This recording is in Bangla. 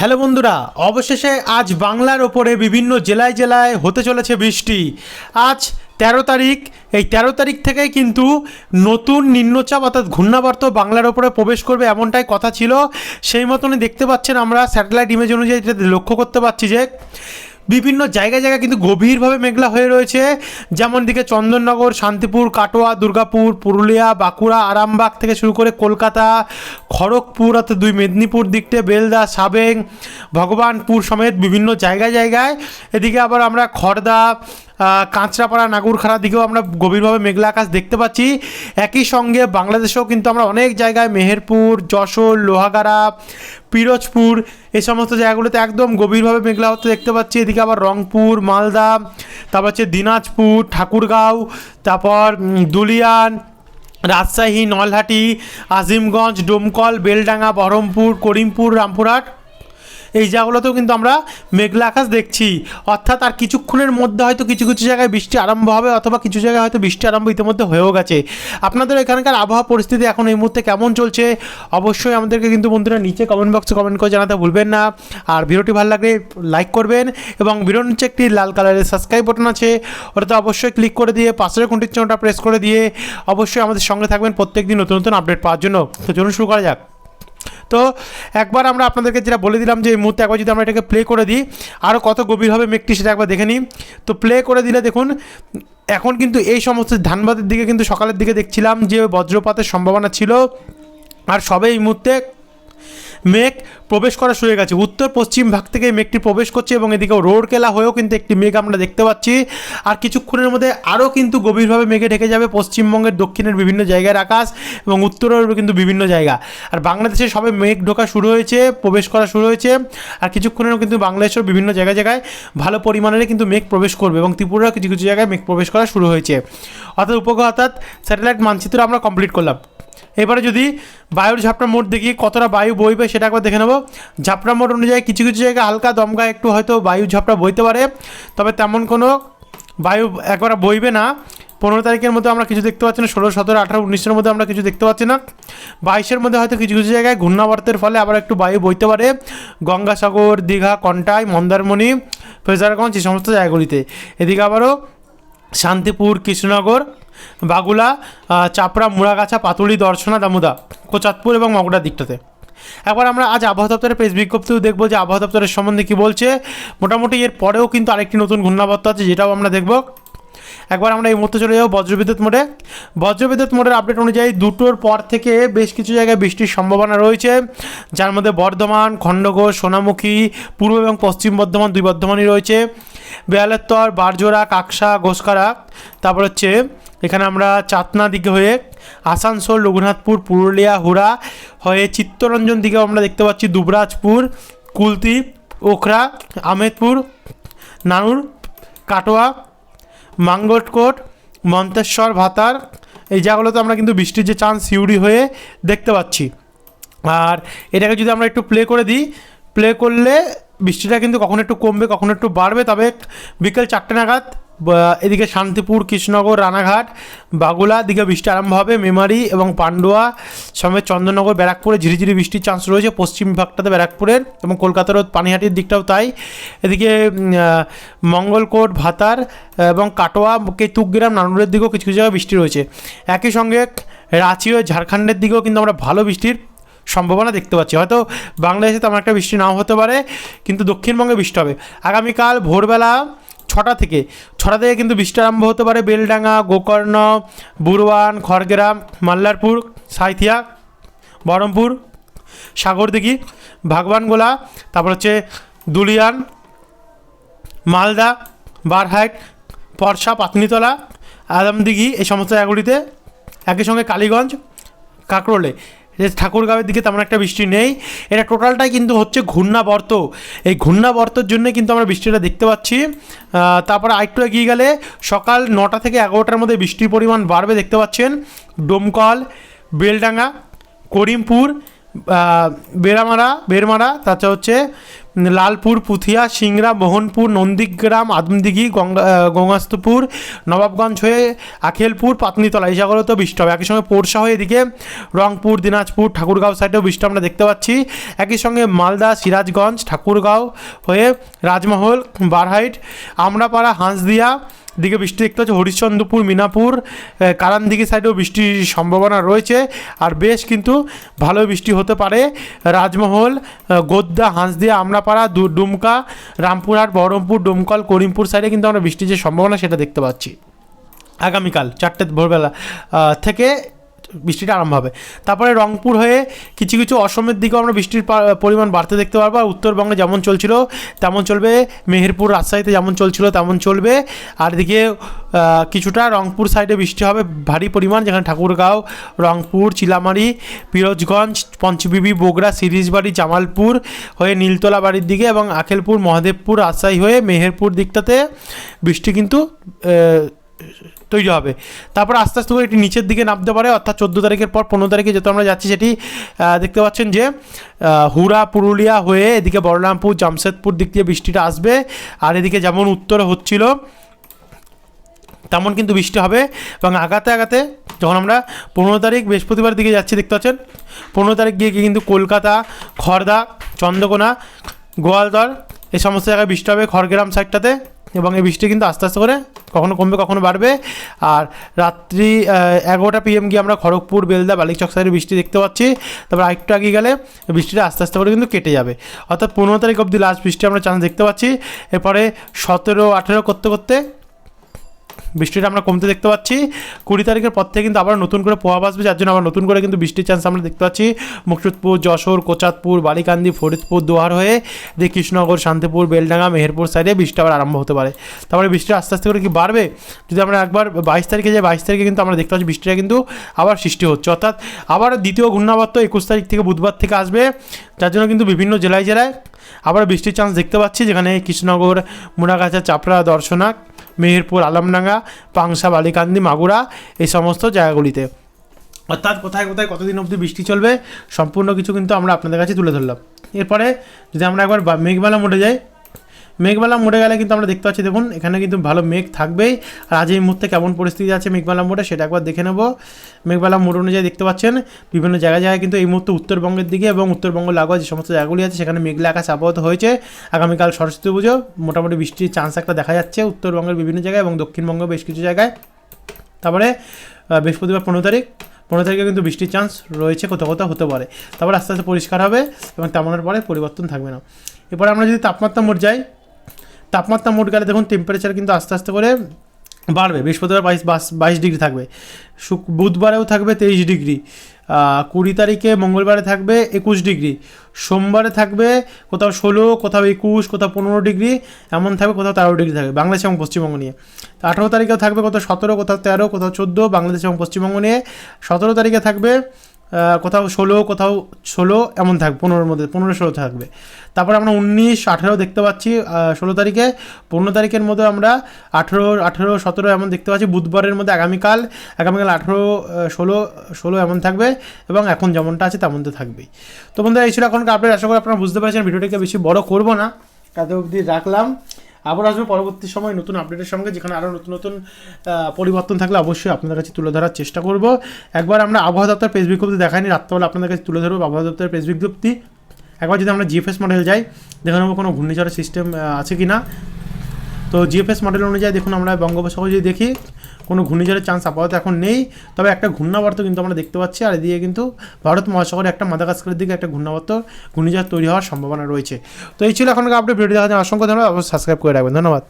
হ্যালো বন্ধুরা, অবশেষে আজ বাংলার ওপরে বিভিন্ন জেলায় জেলায় হতে চলেছে বৃষ্টি। আজ তেরো তারিখ, এই তেরো তারিখ থেকে কিন্তু নতুন নিম্নচাপ অর্থাৎ ঘূর্ণাবর্ত বাংলার ওপরে প্রবেশ করবে এমনটাই কথা ছিল। সেই মতনই দেখতে পাচ্ছেন আমরা স্যাটেলাইট ইমেজ অনুযায়ী লক্ষ্য করতে পারছি যে বিভিন্ন জায়গায় জায়গায় কিন্তু গভীরভাবে মেঘলা হয়ে রয়েছে। যেমন দিকে চন্দননগর, শান্তিপুর, কাটোয়া, দুর্গাপুর, পুরুলিয়া, বাঁকুড়া, আরামবাগ থেকে শুরু করে কলকাতা, খড়গপুর অর্থাৎ দুই মেদিনীপুর দিকটে বেলদা, সাবেং, ভগবানপুর সমেত বিভিন্ন জায়গায় জায়গায়। এদিকে আবার আমরা খড়দা কাঁচরাপাড়া নাগুরখাড়ার দিকেও আমরা গভীরভাবে মেঘলা আকাশ দেখতে পাচ্ছি। একই সঙ্গে বাংলাদেশেও কিন্তু আমরা অনেক জায়গায় মেহেরপুর, যশোর, লোহাগাড়া, পিরোজপুর এই সমস্ত জায়গাগুলোতে একদম গভীরভাবে মেঘলা হতে দেখতে পাচ্ছি। এদিকে আবার রংপুর, মালদা, তারপর হচ্ছে দিনাজপুর, ঠাকুরগাঁও, তারপর দুলিয়ান, রাজশাহী, নলহাটি, আজিমগঞ্জ, ডোমকল, বেলডাঙ্গা, বহরমপুর, করিমপুর, রামপুরহাট। এই জায়গাগুলোতেও কিন্তু আমরা মেঘলা আকাশ দেখছি। অর্থাৎ আর কিছুক্ষণের মধ্যে হয়তো কিছু কিছু জায়গায় বৃষ্টি আরম্ভ হবে অথবা কিছু জায়গায় হয়তো বৃষ্টি আরম্ভ ইতিমধ্যে হয়েও গেছে। আপনাদের এখানকার আবহাওয়া পরিস্থিতি এখন এই মুহূর্তে কেমন চলছে? অবশ্যই আমাদেরকে কিন্তু বন্ধুরা নিচে কমেন্ট বক্সে কমেন্ট করে জানাতে ভুলবেন না। আর ভিডিওটি ভালো লাগলে লাইক করবেন এবং ভিডিওর নিচে একটি লাল কালারের সাবস্ক্রাইব বাটন আছে। ওটাতে অবশ্যই ক্লিক করে দিয়ে, পাশের ঘন্টির চিহ্নটা প্রেস করে দিয়ে অবশ্যই আমাদের সঙ্গে থাকবেন প্রত্যেকদিন নতুন নতুন আপডেট পাওয়ার জন্য। তো চলুন শুরু করা যাক। তো একবার আমরা আপনাদেরকে যেটা বলে দিলাম যে এই মুহূর্তে একবার যদি আমরা এটাকে প্লে করে দিই আরও কত গভীরভাবে মেঘটি সেটা একবার দেখে নিই। তো প্লে করে দিলে দেখুন, এখন কিন্তু এই সমস্ত ধানবাদের দিকে কিন্তু সকালের দিকে দেখছিলাম যে বজ্রপাতের সম্ভাবনা ছিল। আর সবে এই মুহূর্তে মেঘ প্রবেশ করা শুরু গেছে। উত্তর, পশ্চিম ভাগ থেকে মেঘটি প্রবেশ করছে এবং এদিকে রোডকেলা হয়েও কিন্তু একটি মেঘ আমরা দেখতে পাচ্ছি। আর কিছুক্ষণের মধ্যে আরও কিন্তু গভীরভাবে মেঘে ঢেকে যাবে পশ্চিমবঙ্গের দক্ষিণের বিভিন্ন জায়গার আকাশ এবং উত্তরের কিন্তু বিভিন্ন জায়গা। আর বাংলাদেশে সবে মেঘ ঢোকা শুরু হয়েছে, প্রবেশ করা শুরু হয়েছে। আর কিছুক্ষণেরও কিন্তু বাংলাদেশের বিভিন্ন জায়গায় জায়গায় ভালো পরিমাণের কিন্তু মেঘ প্রবেশ করবে এবং ত্রিপুরার কিছু কিছু জায়গায় মেঘ প্রবেশ করা শুরু হয়েছে। অর্থাৎ উপগ্রহ, অর্থাৎ স্যাটেলাইট মানচিত্র আমরা কমপ্লিট করলাম। এবারে যদি বায়ুর ঝাপটা মোট দেখি, কতটা বায়ু বইবে সেটা একবার দেখে নেব। ঝাপটা মোট অনুযায়ী কিছু কিছু জায়গায় হালকা দমকা একটু হয়তো বায়ু ঝাপটা বইতে পারে। তবে তেমন কোনো বায়ু একবার বইবে না। পনেরো তারিখের মধ্যে আমরা কিছু দেখতে পাচ্ছি না, ষোলো, সতেরো, আঠারো, উনিশের মধ্যে আমরা কিছু দেখতে পাচ্ছি না। বাইশের মধ্যে হয়তো কিছু কিছু জায়গায় ঘূর্ণাবর্তের ফলে আবার একটু বায়ু বইতে পারে। গঙ্গাসাগর, দীঘা, কন্টাই, মন্দারমণি, ফেজারগঞ্জ, এই সমস্ত জায়গাগুলিতে। এদিকে আবারও শান্তিপুর, কৃষ্ণনগর বাগুলা চাপড়া, মুড়াগাছা, পাতুলি, দর্শনা, দামুদা কোচাতপুর এবং মগড়ার দিকটাতে। একবার আমরা আজ আবহাওয়া দপ্তরের প্রেস বিজ্ঞপ্তিও দেখব যে আবহাওয়া দপ্তরের সম্বন্ধে কী বলছে। মোটামুটি এর পরেও কিন্তু আরেকটি নতুন ঘূর্ণাবর্ত আছে, যেটাও আমরা দেখব। একবার আমরা এই মুহূর্তে চলে যাব বজ্রবিদ্যুৎ মোডে। বজ্রবিদ্যুৎ মোডের আপডেট অনুযায়ী দুটোর পর থেকে বেশ কিছু জায়গায় বৃষ্টির সম্ভাবনা রয়েছে। যার মধ্যে বর্ধমান খণ্ডঘোষ সোনামুখী, পূর্ব এবং পশ্চিম বর্ধমান, দুই বর্ধমানই রয়েছে। বেয়ালেত্তর বারজোড়া, কাকসা, ঘোষকারা, তারপর হচ্ছে এখানে আমরা চাতনা দিকে হয়ে আসানসোল, রঘুনাথপুর, পুরুলিয়া, হুড়া হয়ে চিত্তরঞ্জন দিকেও আমরা দেখতে পাচ্ছি দুবরাজপুর, কুলতি, ওখরা, আমেদপুর, নানুর, কাটোয়া, মাঙ্গটকোট, মন্তেশ্বর, ভাতার। এই জায়গাগুলোতে আমরা কিন্তু বৃষ্টির যে চান্স সিউড়ি হয়ে দেখতে পাচ্ছি। আর এটাকে যদি আমরা একটু প্লে করে দিই প্লে করলে বৃষ্টিটা কিন্তু কখনো একটু কমবে, কখনো একটু বাড়বে। তবে বিকেল চারটে নাগাদ এদিকে শান্তিপুর, কৃষ্ণনগর, রানাঘাট, বাগুলা, দিকে বৃষ্টি আরম্ভ হবে, মেমারি এবং পান্ডুয়া সমেত চন্দ্রনগর ব্যারাকপুরে ঝিরিঝিরি বৃষ্টির চান্স রয়েছে, পশ্চিম ভাগটাতে ব্যারাকপুরের এবং কলকাতারও পানিহাটির দিকটাও তাই। এদিকে মঙ্গলকোট, ভাতার এবং কাটোয়া কেতুগ্রাম নানুরের দিকেও কিছু কিছু জায়গায় বৃষ্টি রয়েছে। একই সঙ্গে রাঁচি ও ঝাড়খণ্ডের দিকেও কিন্তু আমরা ভালো বৃষ্টির সম্ভাবনা দেখতে পাচ্ছি। হয়তো বাংলাদেশে তেমন একটা বৃষ্টি নাও হতে পারে, কিন্তু দক্ষিণবঙ্গে বৃষ্টি হবে। আগামীকাল ভোরবেলা ছটা থেকে। ছটা থেকে কিন্তু বৃষ্টি আরম্ভ হতে পারে বেলডাঙ্গা, গোকর্ণ, বুরওয়ান, খড়গ্রাম, মাল্লারপুর, সাঁইথিয়া, বহরমপুর, সাগরদিঘি, ভাগবানগোলা, তারপর হচ্ছে দুলিয়ান, মালদা, বারহাইট, পরশা, পাতনিতলা, আদমদিঘি, এই সমস্ত জায়গাগুলিতে একই সঙ্গে কালীগঞ্জ, কাকরোলে। ঠাকুরগাঁওয়ের দিকে তেমন একটা বৃষ্টি নেই। এটা টোটালটাই কিন্তু হচ্ছে ঘূর্ণাবর্ত। এই ঘূর্ণাবর্তর জন্য কিন্তু আমরা বৃষ্টিটা দেখতে পাচ্ছি। তারপরে আরেকটু এগিয়ে গেলে সকাল নটা থেকে এগারোটার মধ্যে বৃষ্টির পরিমাণ বাড়বে দেখতে পাচ্ছেন। ডোমকল, বেলডাঙ্গা, করিমপুর বেড়ামারা বেরমারা তাছাড়া হচ্ছে লালপুর, পুথিয়া, সিংড়া, মোহনপুর, নন্দীগ্রাম, আদমদিঘি গঙ্গাস্তপুর, নবাবগঞ্জ হয়ে আখেলপুর, পাতনিতলা এই জায়গাগুলো তো বৃষ্টি হবে একই সঙ্গে পোরশা হয়ে এদিকে রংপুর, দিনাজপুর, ঠাকুরগাঁও সাইডেও বৃষ্টি আমরা দেখতে পাচ্ছি। একই সঙ্গে মালদা, সিরাজগঞ্জ, ঠাকুরগাঁও হয়ে রাজমহল, বারহাইট, আমরাপাড়া, হাঁসদিয়া দিকে বৃষ্টি দেখতে পাচ্ছি, হরিশ্চন্দ্রপুর, মিনাপুর কারান কারানদিঘি সাইডেও বৃষ্টির সম্ভাবনা রয়েছে, আর বেশ কিন্তু ভালো বৃষ্টি হতে পারে। রাজমহল গোদ্দা, হাঁসদিয়া, আমরাপাড়া ডুমকা, রামপুরহাট, বহরমপুর, ডোমকল, করিমপুর সাইডে কিন্তু আমরা বৃষ্টির যে সম্ভাবনা সেটা দেখতে পাচ্ছি। আগামীকাল চারটে ভোরবেলা থেকে বৃষ্টিটা আরম্ভ হবে। তারপরে রংপুর হয়ে কিছু কিছু অসমের দিকেও আমরা বৃষ্টির পরিমাণ বাড়তে দেখতে পারব। আর উত্তরবঙ্গে যেমন চলছিল, তেমন চলবে। মেহেরপুর রাজশাহীতে যেমন চলছিল, তেমন চলবে। আর এদিকে কিছুটা রংপুর সাইডে বৃষ্টি হবে। ভারী পরিমাণ, যেখানে ঠাকুরগাঁও, রংপুর, চিলামারি, পিরোজগঞ্জ, পঞ্চবিবি, বগুড়া, সিরিজবাড়ি, জামালপুর হয়ে নীলতলা বাড়ির দিকে এবং আখেলপুর, মহাদেবপুর, রাজশাহী হয়ে মেহেরপুর দিকটাতে বৃষ্টি কিন্তু তৈরি হবে। তারপর আস্তে আস্তে করে এটি নিচের দিকে নামতে পারে, অর্থাৎ চোদ্দ তারিখের পর পনেরো তারিখে যত আমরা যাচ্ছি সেটি দেখতে পাচ্ছেন যে হুরা পুরুলিয়া হয়ে এদিকে বলরামপুর জামশেদপুর দিক দিয়ে বৃষ্টিটা আসবে। আর এদিকে যেমন উত্তরে হচ্ছিল, তেমন কিন্তু বৃষ্টি হবে। এবং আগাতে আগাতে যখন আমরা পনেরো তারিখ বৃহস্পতিবার দিকে যাচ্ছি, দেখতে পাচ্ছেন, পনেরো তারিখ গিয়ে কিন্তু কলকাতা খড়দা চন্দ্রকোনা গোয়ালদর এই সমস্ত জায়গায় বৃষ্টি হবে। খড়গ্রাম সাইডটাতে এবং এই বৃষ্টি কিন্তু আস্তে আস্তে করে কখনো কমবে, কখনো বাড়বে। আর রাত্রি এগারোটা পিএম গিয়ে আমরা খড়গপুর, বেলদা বালিকচক সাইডে বৃষ্টি দেখতে পাচ্ছি। তারপর আরেকটু আগে গেলে বৃষ্টিটা আস্তে আস্তে করে কিন্তু কেটে যাবে। অর্থাৎ পনেরো তারিখ অবধি লাস্ট বৃষ্টি আমরা চান্স দেখতে পাচ্ছি। এরপরে সতেরো, আঠেরো করতে করতে বৃষ্টিটা আমরা কমতে দেখতে পাচ্ছি। কুড়ি তারিখের পর থেকে কিন্তু আবার নতুন করে প্রভাব আসবে, যার জন্য আবার নতুন করে কিন্তু বৃষ্টির চান্স আমরা দেখতে পাচ্ছি। মুকসুদপুর, যশোর, কোচাতপুর, বালিকান্দি, ফরিদপুর দোহার হয়ে দিয়ে কৃষ্ণনগর, শান্তিপুর, বেলডাঙ্গা, মেহেরপুর সাইডে বৃষ্টি আবার আরম্ভ হতে পারে। তারপরে বৃষ্টি আস্তে আস্তে করে কি বাড়বে? যদি আমরা একবার বাইশ তারিখে যাই, বাইশ তারিখে কিন্তু আমরা দেখতে পাচ্ছি বৃষ্টিটা কিন্তু আবার সৃষ্টি হচ্ছে। অর্থাৎ আবার দ্বিতীয় ঘূর্ণাবর্ত একুশ তারিখ থেকে বুধবার থেকে আসবে, যার জন্য কিন্তু বিভিন্ন জেলায় জেলায় আবার বৃষ্টির চান্স দেখতে পাচ্ছি, যেখানে কৃষ্ণনগর মুনাগাছা চাপড়া, দর্শনাক মেহেরপুর, আলমডাঙ্গা পাংশা বালিকান্দি, মাগুরা, এই সমস্ত জায়গাগুলিতে। অর্থাৎ কোথায় কোথায় কতদিন অবধি বৃষ্টি চলবে, সম্পূর্ণ কিছু কিন্তু আমরা আপনাদের কাছে তুলে ধরলাম। এরপরে যদি আমরা একবার বা- মোটে যাই মেঘবেলা মোড়ে গেলে কিন্তু আমরা দেখতে পাচ্ছি, দেখুন, এখানে কিন্তু ভালো মেঘ থাকবেই। আর আজ এই মুহূর্তে কেমন পরিস্থিতি আছে মেঘবেলা মোড়ে সেটা একবার দেখে নেব। মেঘবেলা মোড় অনুযায়ী দেখতে পাচ্ছেন, বিভিন্ন জায়গায় জায়গায় কিন্তু এই মুহূর্তে উত্তরবঙ্গের দিকে এবং উত্তরবঙ্গ লাগোয়া যে সমস্ত জায়গাগুলি আছে, সেখানে মেঘলা আকাশ আবহাওয়া হয়েছে। আগামীকাল সরস্বতী পুজো, মোটামুটি বৃষ্টির চান্স একটা দেখা যাচ্ছে উত্তরবঙ্গের বিভিন্ন জায়গায় এবং দক্ষিণবঙ্গ বেশ কিছু জায়গায়। তারপরে বৃহস্পতিবার পনেরো তারিখ, পনেরো তারিখে কিন্তু বৃষ্টির চান্স রয়েছে, কোথাও কোথাও হতে পারে। তারপর আস্তে আস্তে পরিষ্কার হবে এবং তেমনের পরে পরিবর্তন থাকবে না। এরপরে আমরা যদি তাপমাত্রা মোট যাই তাপমাত্রা মোট গেলে দেখুন টেম্পারেচার কিন্তু আস্তে আস্তে করে বাড়বে। বৃহস্পতিবার বাইশ বাইশ ডিগ্রি থাকবে। শুক, বুধবারেও থাকবে তেইশ ডিগ্রি। কুড়ি তারিখে মঙ্গলবারে থাকবে একুশ ডিগ্রি। সোমবারে থাকবে কোথাও ষোলো, কোথাও একুশ, কোথাও পনেরো ডিগ্রি, এমন থাকবে কোথাও তেরো ডিগ্রি থাকবে, বাংলাদেশ এবং পশ্চিমবঙ্গ নিয়ে। আঠেরো তারিখেও থাকবে কোথাও সতেরো, কোথাও তেরো, কোথাও চোদ্দ, বাংলাদেশ এবং পশ্চিমবঙ্গ নিয়ে। সতেরো তারিখে থাকবে কোথাও ষোলো কোথাও ষোলো, এমন থাকবে পনেরোর মধ্যে, পনেরো, ষোলো থাকবে। তারপর আমরা উনিশ, আঠেরো দেখতে পাচ্ছি ষোলো তারিখে, পনেরো তারিখের মধ্যে আমরা আঠেরো আঠেরো, সতেরো এমন দেখতে পাচ্ছি, বুধবারের মধ্যে আগামীকাল আগামীকাল আঠেরো ষোলো ষোলো এমন থাকবে এবং এখন যেমনটা আছে তেমন তো থাকবেই। তো বন্ধুরা, এই ছিল এখনকার আপডেট আশা করি আপনারা বুঝতে পারছেন, ভিডিওটিকে বেশি বড় করব না। তাতে অবধি রাখলাম। আবার আসব পরবর্তী সময় নতুন আপডেটের সঙ্গে, যেখানে আরও নতুন নতুন পরিবর্তন থাকলে অবশ্যই আপনাদের কাছে তুলে ধরার চেষ্টা করব। একবার আমরা আবহাওয়া দপ্তর প্রেস বিজ্ঞপ্তি দেখাইনি, রাত্রেবেলা আপনাদের কাছে তুলে ধরবো আবহাওয়া দপ্তরের প্রেস বিজ্ঞপ্তি একবার যদি আমরা জিএফএস মডেল যাই, দেখে নেব কোনো ঘূর্ণিঝড়ের সিস্টেম আছে কি না তো জিএফএস মডেল অনুযায়ী দেখুন আমরা বঙ্গোপসাগর যদি দেখি, কোনো ঘূর্ণিঝড়ের চান্স আপাতত এখন নেই। তবে একটা ঘূর্ণাবর্ত কিন্তু আমরা দেখতে পাচ্ছি, আর এদিকে কিন্তু ভারত মহাসাগরে একটা মাদাগাস্কারের দিকে একটা ঘূর্ণাবর্ত, ঘূর্ণিঝড় তৈরি হওয়ার সম্ভাবনা রয়েছে। তো এই ছিল এখনকার আপডেট ভিডিও দেখার জন্য অসংখ্য ধন্যবাদ সাবস্ক্রাইব করে রাখবেন। ধন্যবাদ।